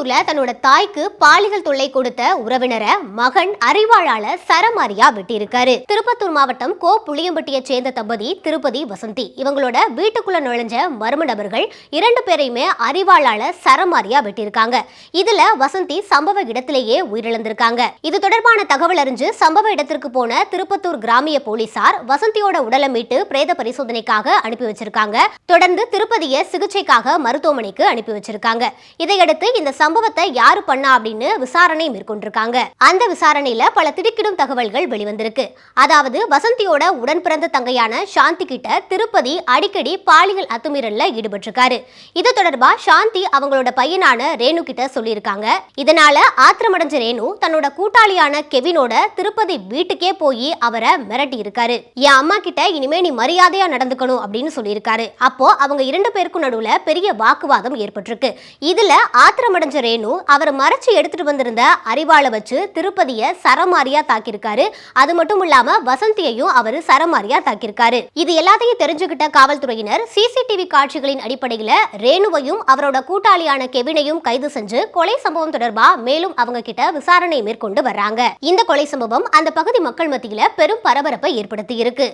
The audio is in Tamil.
திருப்பத்தூர்ல தன்னோட தாய்க்கு பாலியல் தொல்லை கொடுத்த உறவினரை மகன் அறிவாளால சரமாரியா வெட்டியிருக்காரு. திருப்பத்தூர் மாவட்டம் கோ புளியம்பட்டியை சேர்ந்த தம்பதி திருப்பதி வசந்தி. இவங்களோட வீட்டுக்குள்ள நுழைஞ்ச மர்ம நபர்கள் இரண்டு பேரையுமே அறிவாளால சரமாரியா வெட்டியிருக்காங்க. இதுல வசந்தி சம்பவ இடத்திலேயே உயிரிழந்திருக்காங்க. இது தொடர்பான தகவல் அறிஞ்சு சம்பவ இடத்திற்கு போன திருப்பத்தூர் கிராமிய போலீசார் வசந்தியோட உடலை மீட்டு பிரேத பரிசோதனைக்காக அனுப்பி வச்சிருக்காங்க. தொடர்ந்து திருப்பதியை சிகிச்சைக்காக மருத்துவமனைக்கு அனுப்பி வச்சிருக்காங்க. இதையடுத்து இந்த சம்பவத்தை யாரு பண்ணா அப்படின்னு விசாரணை மேற்கொண்டிருக்காங்க. அந்த விசாரணையில பல திடுக்கிடும் தகவல்கள் வெளிவந்திருக்கு. அதாவது வசந்தியோட உடன் பிறந்த தங்கையான சாந்தி கிட்ட திருப்பதி அடிக்கடி பாலியல் அத்துமீறல்ல ஈடுபட்டிருக்காரு. இது தொடர்பா சாந்தி அவங்களோட பையனான ரேணு கிட்ட சொல்லியிருக்காங்க. இதனால ஆத்திரமடைஞ்ச ரேணு தன்னோட கூட்டாளியான கெவினோட திருப்பதி வீட்டுக்கே போய் அவரை மிரட்டி இருக்காரு. என் அம்மா கிட்ட இனிமே நீ மரியாதையா நடந்துக்கணும் அப்படின்னு சொல்லியிருக்காரு. அப்போ அவங்க இரண்டு பேருக்கும் நடுவுல பெரிய வாக்குவாதம் ஏற்பட்டிருக்கு. இதுல ஆத்திரமடைஞ்ச ரேணு அவர் மறைச்சு எடுத்துட்டு வந்திருந்த அறிவாளை வச்சு திருப்பதிய சரமாரியா தாக்கியிருக்காரு. அது மட்டும் இல்லாம வசந்தியையும் அவர் சரமாரியா தாக்கியிருக்காரு. இது எல்லாத்தையும் தெரிஞ்சுக்கிட்ட காவல்துறையினர் சிசிடிவி காட்சிகளின் அடிப்படையில ரேணுவையும் அவரோட கூட்டாளியான கெவினையும் கைது செஞ்சு கொலை சம்பவம் தொடர்பா மேலும் அவங்க கிட்ட விசாரணை மேற்கொண்டு வர்றாங்க. இந்த கொலை சம்பவம் அந்த பகுதி மக்கள் மத்தியில பெரும் பரபரப்பை ஏற்படுத்தி இருக்கு